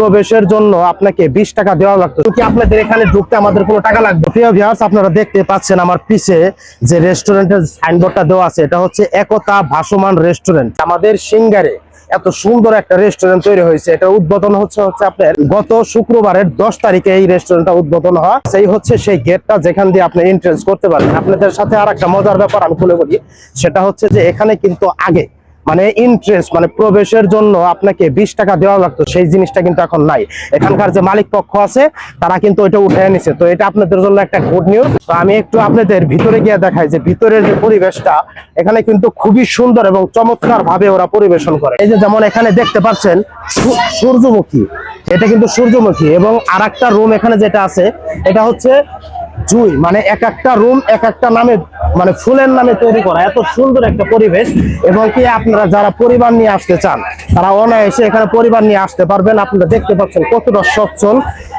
প্রবেশের জন্য আপনাকে বিশ টাকা দেওয়া লাগতো। কি আপনাদের এখানে ঢুকতে আমাদের কোনো টাকা লাগবে? প্রিয় ভিউয়ার্স আপনারা দেখতে পাচ্ছেন আমার পিছে যে রেস্টুরেন্টের সাইনবোর্ডটা দেওয়া আছে, এটা হচ্ছে একতা ভাসমান রেস্টুরেন্ট আমাদের সিঙ্গারে এত সুন্দর একটা রেস্টুরেন্ট তৈরি হয়েছে। এটা উদ্বোধন হচ্ছে হচ্ছে আপনার গত শুক্রবারের দশ তারিখে এই রেস্টুরেন্টটা উদ্বোধন হয়। সেই হচ্ছে সেই গেটটা যেখান দিয়ে আপনি এন্ট্রেন্স করতে পারেন আপনাদের সাথে আর একটা মজার ব্যাপার আমি খুলে বলি। সেটা হচ্ছে যে এখানে কিন্তু আগে মানে ইন্টারেস্ট মানে প্রবেশের জন্য আপনাকে বিশ টাকা দেওয়া লাগতো, সেই জিনিসটা কিন্তু এখন নাই। এখানকার যে মালিক পক্ষ আছে, তারা কিন্তু ওইটা উঠে নিছে। তো এটা আপনাদের জন্য একটা গুড নিউজ তো আমি একটু আপনাদের ভিতরে গিয়ে দেখাই যে ভিতরের যে পরিবেশটা, এখানে কিন্তু খুবই সুন্দর এবং চমৎকার ভাবে ওরা পরিবেশন করে। এই যে যেমন এখানে দেখতে পাচ্ছেন সূর্যমুখী। এটা কিন্তু সূর্যমুখী এবং আর রুম এখানে যেটা আছে, এটা হচ্ছে জুই মানে এক একটা রুম এক একটা নামে মানে ফুলের নামে তৈরি করা, এত সুন্দর একটা পরিবেশ। এবং কি আপনারা যারা পরিবার নিয়ে আসতে চান, তারা অনায়াসে এখানে পরিবার নিয়ে আসতে পারবেন। আপনারা দেখতে পাচ্ছেন কতটা সচ্ছল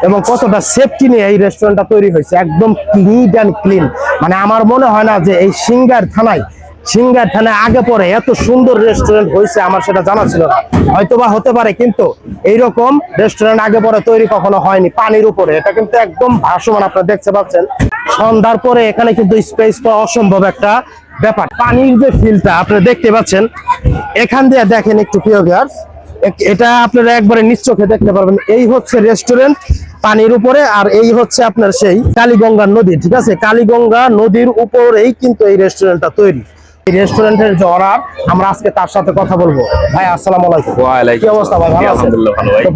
এবং কতটা সেফটি নিয়ে এই রেস্টুরেন্টটা তৈরি হয়েছে। একদম নিট অ্যান্ড ক্লিন মানে আমার মনে হয় না যে এই সিঙ্গার থানায় সিঙ্গার থানায় আগে পরে এত সুন্দর রেস্টুরেন্ট হয়েছে, আমার সেটা জানা ছিল না। হয়তোবা হতে পারে, কিন্তু এইরকম রেস্টুরেন্ট আগে পরে তৈরি কখনো হয়নি, পানির উপরে। এটা কিন্তু একদম ভাসমান, আপনারা দেখতে পাচ্ছেন। সন্ধ্যার পরে এখানে কিন্তু স্পেস পাওয়া অসম্ভব একটা ব্যাপার। পানির যে ফিলটা আপনারা দেখতে পাচ্ছেন, এখান দিয়ে দেখেন একটু প্রিয় ভিউয়ার্স এটা আপনারা একবারে নিশ্চোখে দেখতে পারবেন। এই হচ্ছে রেস্টুরেন্ট পানির উপরে, আর এই হচ্ছে আপনার সেই কালীগঙ্গা নদী, ঠিক আছে? কালীগঙ্গা নদীর উপরেই কিন্তু এই রেস্টুরেন্টটা তৈরি। রেস্টুরেন্টের যে অর্ডার আমরা আজকে তার সাথে কথা বলব। ভাই আসসালাম আলাইকুম। ওয়ালাইকুম কি অবস্থা ভাই? ভালো আছেন?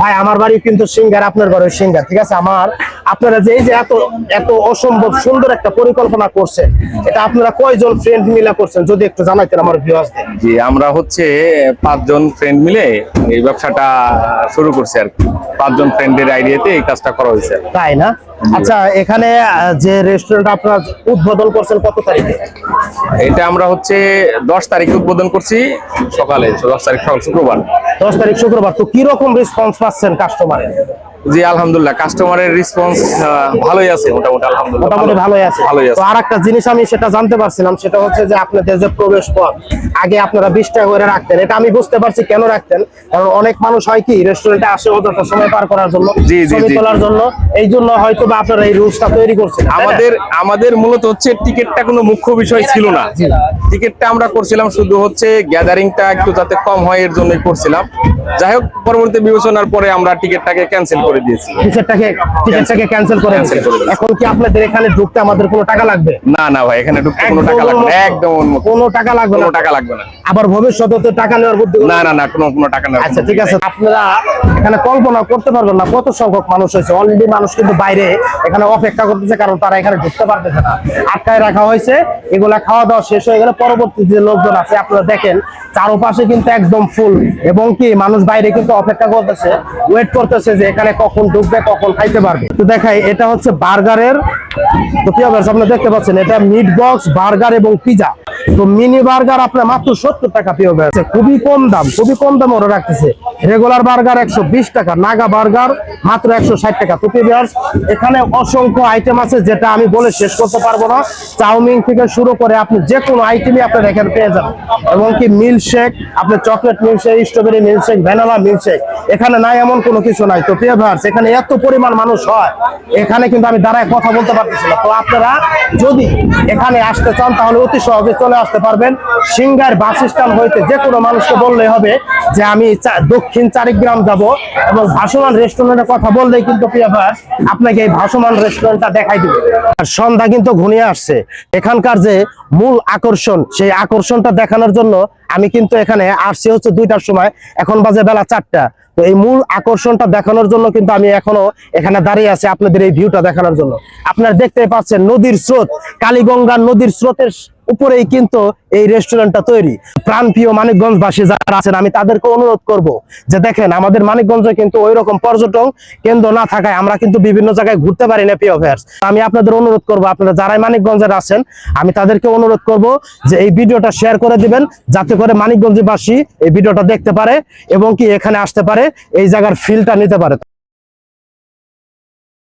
ভাই। আমার বাড়ি কিন্তু সিঙ্গার আপনার বাড়ি সিঙ্গার। ঠিক আছে আমার আপনারা যে এই যে এত এত অসম্ভব সুন্দর একটা পরিকল্পনা করছেন এটা আপনারা কয়জন ফ্রেন্ড মিলে করছেন? যদি একটু জানাইতেন আমার ভিউয়ার্সদের জি আমরা হচ্ছে পাঁচজন ফ্রেন্ড মিলে এই ব্যবসাটা শুরু করছি আর কি। পাঁচজন ফ্রেন্ডের আইডিয়াতে এই কাজটা করা হয়েছে তাই না? আচ্ছা এখানে যে রেস্টুরেন্ট আপনারা উদ্বোধন করছেন কত তারিখে? এটা আমরা হচ্ছে দশ তারিখে উদ্বোধন করছি সকালে দশ তারিখ সকাল শুক্রবার। দশ তারিখ শুক্রবার। তো কি রকম রেসপন্স পাচ্ছেন কাস্টমারের জি আলহামদুলিল্লাহ। কাস্টমারের রেসপন্স ভালোই আছে মোটামুটি আলহামদুলিল্লাহ। মোটামুটি ভালোই আছে। ভালোই আছে। তো আর একটা জিনিস আমি সেটা জানতে পারছিলাম সেটা হচ্ছে যে আপনাদের যে প্রবেশ পথ আগে আপনারা বিশ টাকা করে রাখতেন এটা আমি বুঝতে পারছি কেন রাখতেন কারণ অনেক মানুষ হয় কি রেস্টুরেন্টে আসে অযথা সময় পার করার জন্য জি, জি। তোলার জন্য এই জন্য হয়তো বা আপনারা এই রুলসটা তৈরি করছেন আমাদের আমাদের মূলত হচ্ছে টিকিটটা কোনো মুখ্য বিষয় ছিল না। টিকিটটা আমরা করছিলাম শুধু হচ্ছে গ্যাদারিংটা একটু যাতে কম হয় এর জন্যই করছিলাম। যাই হোক পরবর্তী বিবেচনার পরে আমরা টিকিটটাকে ক্যান্সেল করে দিয়েছি। টিকিটটাকে টিকিটটাকে ক্যান্সেল করে দিয়েছি। এখন কি আপনাদের এখানে ঢুকতে আমাদের কোনো টাকা লাগবে? না না ভাই এখানে ঢুকতে কোনো টাকা লাগবে না একদম কোনো টাকা লাগবে কোনো না টাকা লাগবে না। আবার ভবিষ্যতে তো টাকা নেওয়ার বুদ্ধি না না না কোনো কোনো টাকা নেই আচ্ছা ঠিক আছে। আপনারা এখানে কল্পনা করতে পারবেন না কত সংখ্যক মানুষ হয়েছে। অলরেডি মানুষ কিন্তু বাইরে এখানে অপেক্ষা করতেছে কারণ তারা এখানে ঢুকতে পারতেছে না। আটকায় রাখা হয়েছে এগুলা খাওয়া দাওয়া শেষ হয়ে গেলে পরবর্তী যে লোকজন আছে, আপনারা দেখেন, চারপাশে কিন্তু একদম ফুল। এবং কি, মানুষ বাইরে কিন্তু অপেক্ষা করতেছে ওয়েট করতেছে যে এখানে কখন ঢুকবে, কখন খাইতে পারবে। তো দেখাই, এটা হচ্ছে বার্গারের তো কি হবে আপনি দেখতে পাচ্ছেন, এটা মিট বক্স বার্গার এবং পিজা তো মিনি বার্গার আপনার মাত্র সত্তর টাকা পেয়ে যাচ্ছে খুবই কম দাম, খুবই কম দাম ওরা রাখতেছে। রেগুলার বার্গার একশো বিশ টাকা নাগা বার্গার মাত্র একশো ষাট টাকা। তো এখানে অসংখ্য আইটেম আছে যেটা আমি বলে শেষ করতে পারব না। চাউমিন থেকে শুরু করে আপনি যে কোনো আইটেমই আপনার এখানে পেয়ে যাবেন। এবং কি মিল্কশেক আপনি chocolate milkshake strawberry milkshake vanilla milkshake এখানে নাই এমন কোনো কিছু নাই। তো পেঁয়াজ এখানে এত পরিমাণ মানুষ হয়, এখানে কিন্তু আমি দাঁড়ায় কথা বলতে পারতেছি তো আপনারা যদি এখানে আসতে চান, তাহলে অতি সহজে চলে আসতে পারবেন। সিঙ্গার বাস স্ট্যান্ড হইতে যে কোনো মানুষকে বললেই হবে যে, আমি দক্ষিণ চারিগ্রাম যাব এবং ভাসমান রেস্টুরেন্টের কথা বললেই কিন্তু প্রিয় ভাস আপনাকে এই ভাসমান রেস্টুরেন্টটা দেখাই দিবে। আর সন্ধ্যা কিন্তু ঘনিয়ে আসছে। এখানকার যে মূল আকর্ষণ, সেই আকর্ষণটা দেখানোর জন্য আমি কিন্তু এখানে আসছি হচ্ছে দুইটার সময়। এখন বাজে বেলা চারটা। তো এই মূল আকর্ষণটা দেখানোর জন্য কিন্তু আমি এখনও এখানে দাঁড়িয়ে আছি আপনাদের এই ভিউটা দেখানোর জন্য। আপনারা দেখতে পাচ্ছেন নদীর স্রোত কালীগঙ্গা নদীর স্রোতের উপরেই কিন্তু এই রেস্টুরেন্টটা তৈরি। প্রাণপ্রিয় মানিকগঞ্জবাসী যারা আছেন, আমি তাদেরকে অনুরোধ করব যে দেখেন, আমাদের মানিকগঞ্জে কিন্তু ওই রকম পর্যটন কেন্দ্র না থাকায় আমরা কিন্তু বিভিন্ন জায়গায় ঘুরতে পারি না, প্রিয় ভাইয়ার্স আমি আপনাদের অনুরোধ করব, আপনারা যারাই মানিকগঞ্জের আছেন, আমি তাদেরকে অনুরোধ করব যে এই ভিডিওটা শেয়ার করে দিবেন, যাতে করে মানিকগঞ্জবাসী এই ভিডিওটা দেখতে পারে এবং কি এখানে আসতে পারে, এই জায়গার ফিলটা নিতে পারে।